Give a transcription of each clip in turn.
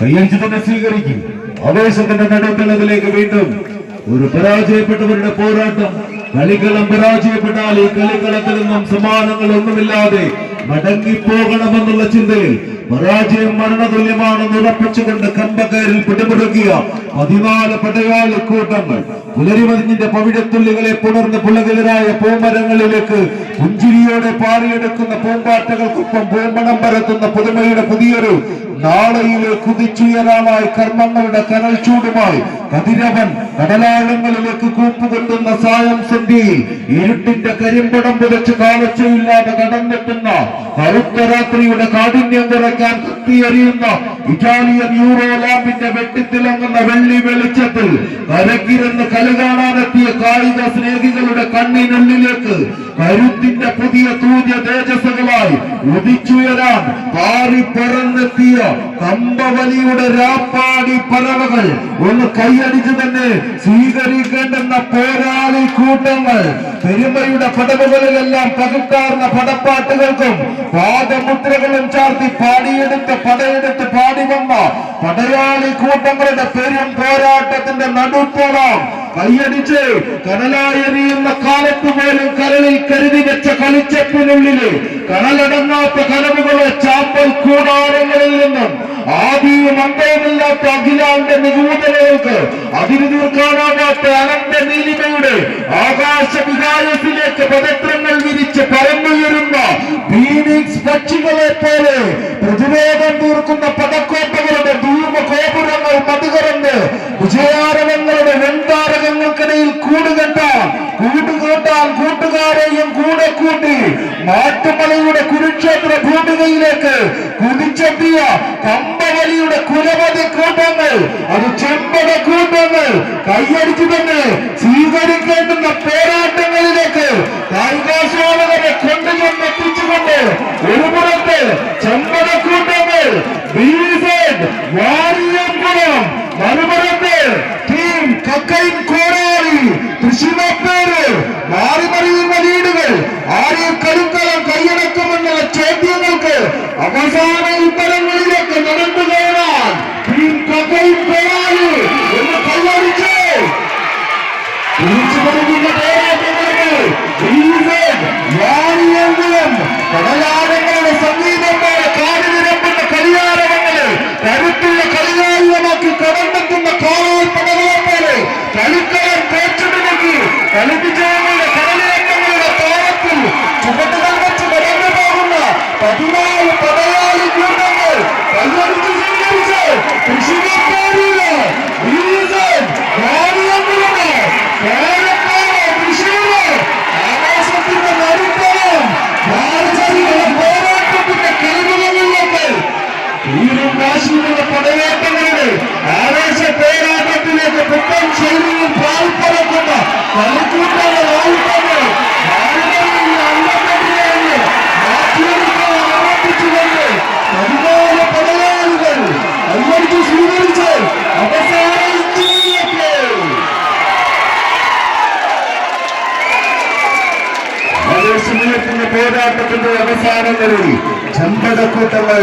കയ്യടിച്ച് തന്നെ സ്വീകരിക്കും. ആവേശത്തിന്റെ നടുത്തളത്തിലേക്ക് വീണ്ടും ഒരു പരാജയപ്പെട്ടവരുടെ പോരാട്ടം കളിക്കളം പരാജയപ്പെട്ടാൽ ഈ കളിക്കളത്തിൽ നിന്നും സമാനങ്ങൾ ഒന്നുമില്ലാതെ മടങ്ങിപ്പോകണമെന്നുള്ള ചിന്തയിൽ പരാജയം മരണതുല്യമാണെന്ന് ഉറപ്പിച്ചുകൊണ്ട് കമ്പക്കയറിൽ പിടിമുറുക്കിയ പതിനാല് പടയാളി കൂട്ടങ്ങൾ പുലരിമതിഞ്ഞിന്റെ പവിഴത്തുള്ളികളെ പുണർന്ന് പുലകിലരായ പൂമരങ്ങളിലേക്ക് പുഞ്ചിരിയോടെ പാറിയെടുക്കുന്ന പൂമ്പാറ്റകൾക്കൊപ്പം പൂമണം പരത്തുന്ന പുതുമയുടെ പുതിയൊരു നാളെയിലെ കുതിച്ചുയരാനായി കർമ്മങ്ങളുടെ കനൽ ചൂടുമായി കതിരവൻ കടലാഴങ്ങളിലേക്ക് കൂപ്പുകൊണ്ടുന്ന സായം സന്ധ്യയിൽ ഇരുട്ടിന്റെ കരിമ്പടം പുതച്ച് കാഴ്ചയില്ലാതെ കടന്നെത്തുന്ന കറുത്ത രാത്രിയുടെ കാഠിന്യം കുറയ്ക്കാൻ കത്തിയെറിയുന്ന. ഇറ്റാലിയൻ യൂറോ ലാമ്പിന്റെ വെട്ടിത്തിളങ്ങുന്ന വെള്ളി വെളിച്ചത്തിൽ കരക്കിരുന്ന് കളി കാണാനെത്തിയ കായിക സ്നേഹികളുടെ കണ്ണിനുള്ളിലേക്ക് കരുത്തിന്റെ പുതിയ തൂര്യ തേജസ്സുകളായി ഉദിച്ചുയരാൻ പാറി പറന്നെത്തിയ കമ്പവലിയുടെ രാപ്പാടി പറവകൾ. ഒന്ന് കൈയടിച്ചു തന്നെ സ്വീകരിക്കേണ്ടുന്ന പോരാളി കൂട്ടങ്ങൾ. പെരുമയുടെ പടവുകളിലെല്ലാം പകുത്താർന്ന പടപ്പാട്ടുകൾക്കും പാദമുദ്രകളും ചാർത്തി പാടിയെടുത്ത് പടയെടുത്ത് പാടി വന്ന? പടയാളി കൂട്ടങ്ങളുടെ പെരും പോരാട്ടത്തിന്റെ നടുപ്പോളം കൈയടിച്ച് കനലായെറിയുന്ന കാലത്ത് പോലും കരളിൽ കരുതി വെച്ച കളിച്ചപ്പിനുള്ളിൽ കനലടങ്ങാത്ത കനവുകളെ ചാപ്പൽ കൂടാരങ്ങളിൽ നിന്നും ആദിയും അന്തവുമില്ലാത്ത അഖിലാന്റെ നിഗൂഢതകൾക്ക് അതിരു തീർക്കാനാകാത്ത അനന്ത നീലിമയുടെ ആകാശ വികാരത്തിലേക്ക് പദത്രങ്ങൾ വിരിച്ച് പറന്നുയരുന്ന മാട്ടുമലയുടെ കുരുക്ഷേത്ര ഭൂമികയിലേക്ക് കുതിച്ചെത്തിയ കമ്പവലിയുടെ കുലപതി കൂട്ടങ്ങൾ അത് ചെമ്പട കൂട്ടങ്ങൾ കൈയടിച്ചു തന്നെ സ്വീകരിക്കേണ്ടുന്ന പോരാട്ടങ്ങളിലേക്ക് കായികാസ്വാദകരെ കൊണ്ടുചെന്ന് എത്തിച്ചുകൊണ്ട് ഒരു പുറത്ത് ചെമ്പട കൂട്ടങ്ങൾ വാരിയമ്പുറം മറുപുറത്ത് ടീം കക്കൈൻ അവസാന ഉത്തരങ്ങളിലേക്ക് നടന്നു കയറാൻ കഥയും കോടാലി എന്ന് കൈയടിച്ച് തിരിച്ചു കൊടുക്കുന്ന പോരാട്ടങ്ങൾക്ക് വാരിയമ്പുറം കടലാടങ്ങളുടെ സംഗീതമായ കാടിന് നിരമ്പുന്ന കളിയാരവങ്ങൾ കരുത്തുള്ള കളിയായുധമാക്കി കടന്നെത്തുന്ന കാലാൽപ്പടകളെ പോലെ കളിക്കളം തേച്ചുമിടുക്കി കളിപ്പിച്ചവങ്ങളുടെ കടലിരംഗങ്ങളുടെ താരത്തിൽ ചുവട്ടുകൾ വെച്ച് കടന്നു പോകുന്ന പതിനാല് വീരും വാശിയുള്ള പടയോട്ടങ്ങളുടെ ആവേശ പോരാട്ടത്തിലേക്ക് പുത്തൻ ശൈലിയിൽ പാൽപ്പറക്കുന്ന കളിക്കൂട്ടങ്ങൾ കൈയടിച്ച് സ്വീകരിച്ച് അവസാന പോരാട്ടത്തിന്റെ അവസാനങ്ങളിൽ ചമ്പടക്കൂട്ടങ്ങൾ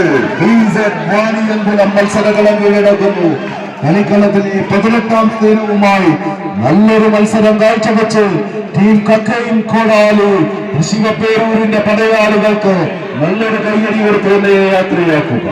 വാണിയമ്പുലം മത്സരകളം കീഴടക്കുന്നു. കളിക്കളത്തിൽ പതിനെട്ടാം സ്ഥാനവുമായി നല്ലൊരു മത്സരം കാഴ്ചവെച്ച് ടീം കക്കയും കോടാലു ഋഷിവപ്പേരൂരിന്റെ പടയാളികൾക്ക് നല്ലൊരു കൈയടി കൊടുത്ത് തന്നെ യാത്രയാക്കുക.